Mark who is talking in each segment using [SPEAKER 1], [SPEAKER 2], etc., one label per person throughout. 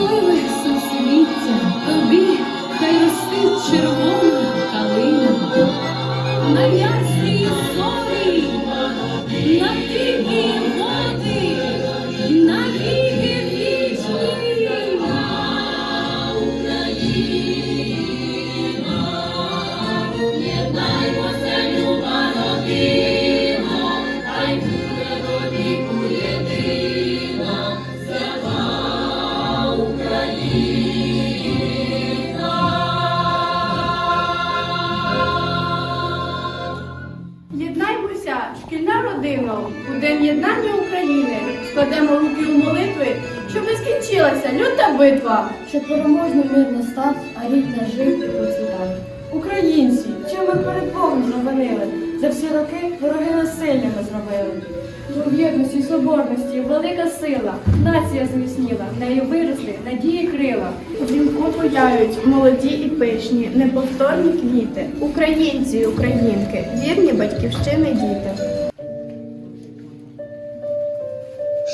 [SPEAKER 1] fundo Битва.
[SPEAKER 2] Щоб переможний мир настав, а рід наш жив і процвітав.
[SPEAKER 1] Українці, чим ми перед Богом завинили? За всі роки вороги насильними зробили.
[SPEAKER 2] В єдності і соборності велика сила, нація зміцніла, в неї виросли надії крила.
[SPEAKER 1] Вінку пояють молоді і пишні, неповторні квіти. Українці і українки, вірні батьківщини діти.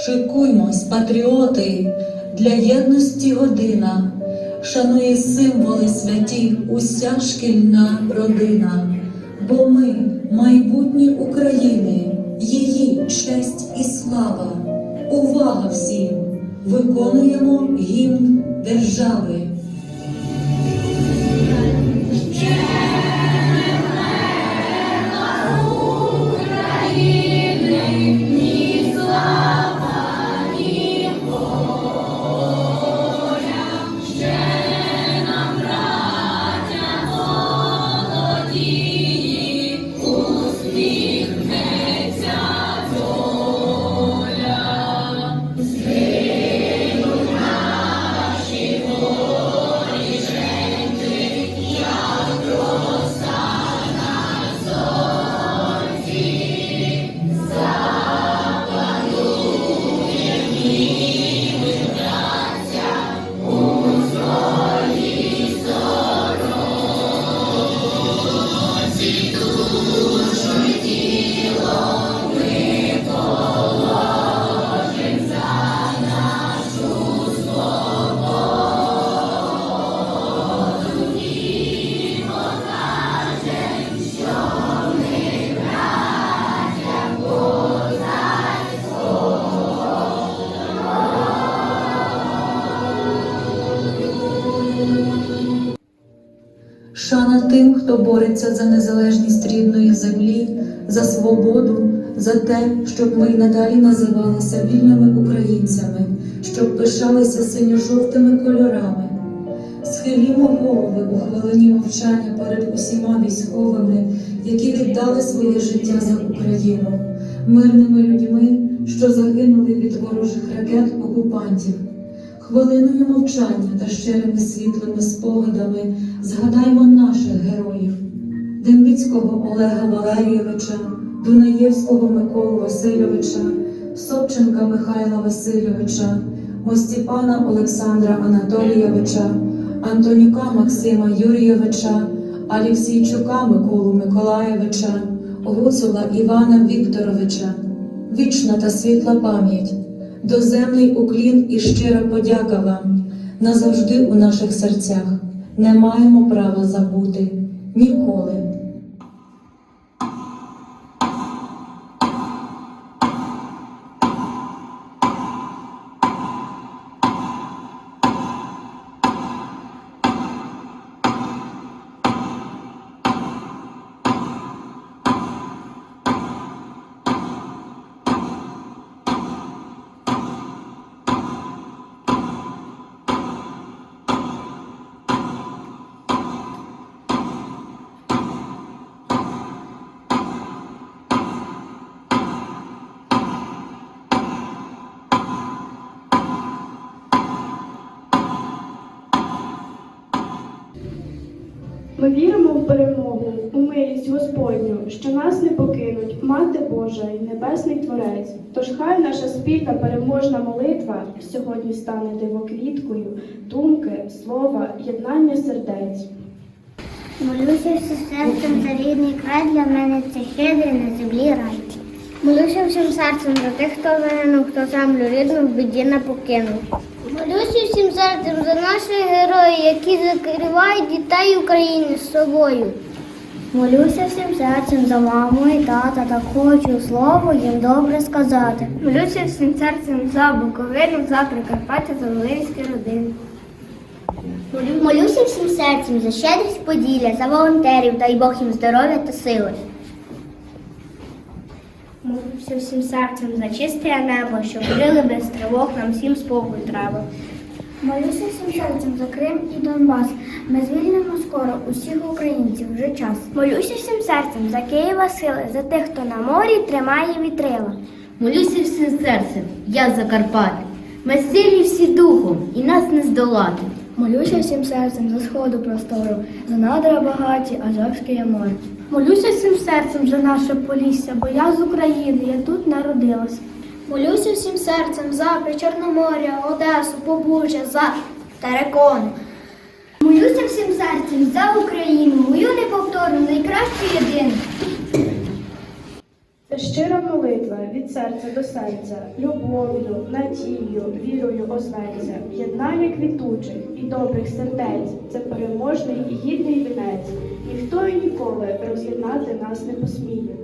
[SPEAKER 3] Шикуймось, патріоти, для єдності година, шанує символи святі уся шкільна родина, бо ми майбутні України, її честь і слава. Увага всім! Виконуємо гімн держави. Шана тим, хто бореться за незалежність рідної землі, за свободу, за те, щоб ми й надалі називалися вільними українцями, щоб пишалися синьо-жовтими кольорами. Схилімо голови у хвилині мовчання перед усіма військовими, які віддали своє життя за Україну, мирними людьми, що загинули від ворожих ракет окупантів. Хвилиною мовчання та щирими світлими спогадами згадаймо наших героїв Дембіцького Олега Валерійовича, Дунаєвського Миколу Васильовича, Собченка Михайла Васильовича, Мостіпана Олександра Анатолійовича, Антонюка Максима Юрійовича, Алівсійчука Миколу Миколаєвича, Гуцула Івана Вікторовича. Вічна та світла пам'ять, доземний уклін і щира подяка вам назавжди у наших серцях. Не маємо права забути ніколи.
[SPEAKER 1] Ми віримо в перемогу, у милість Господню, що нас не покинуть, Мати Божа і Небесний Творець. Тож хай наша спільна переможна молитва сьогодні стане дивоквіткою, думки, слова, єднання сердець.
[SPEAKER 4] Молюся всім серцем за рідний край, для мене це щедрий на землі рай. Молюся всім серцем за тих, хто загинув, хто землю рідну в біді не покинув. Молюся всім серцем за наших героїв, які закривають дітей України з собою. Молюся всім серцем за маму і тата, та хочу слово їм добре сказати.
[SPEAKER 5] Молюся всім серцем за Буковину, за Прикарпаття, за Волинські родини.
[SPEAKER 4] Молюся всім серцем за щедрість Поділля, за волонтерів, дай Бог їм здоров'я та сили.
[SPEAKER 5] Молюся всім серцем за чисте небо, щоб жили без тривог, нам всім спокою треба.
[SPEAKER 4] Молюся всім серцем за Крим і Донбас. Ми звільнимо скоро усіх українців вже час.
[SPEAKER 5] Молюся всім серцем за Києва сили, за тих, хто на морі тримає вітрила.
[SPEAKER 6] Молюся всім серцем, я за Карпати,
[SPEAKER 5] Ми сильні всі духом, і нас не здолати.
[SPEAKER 4] Молюся всім серцем за сходу простору, за надра багаті, Азовське море.
[SPEAKER 5] Молюся всім серцем за наше полісся, бо я з України, я тут народилась.
[SPEAKER 4] Молюся всім серцем за Причорноморя, Одесу, Побужжя, за Терекони.
[SPEAKER 5] Молюся всім серцем за Україну, мою неповторну, найкращу єдину.
[SPEAKER 1] Це щира молитва від серця до серця, любов'ю, надією, вірою озветься, єднання квітучих і добрих сердець. Це переможний і гідний вінець. Ніхто і ніколи роз'єднати нас не посміє.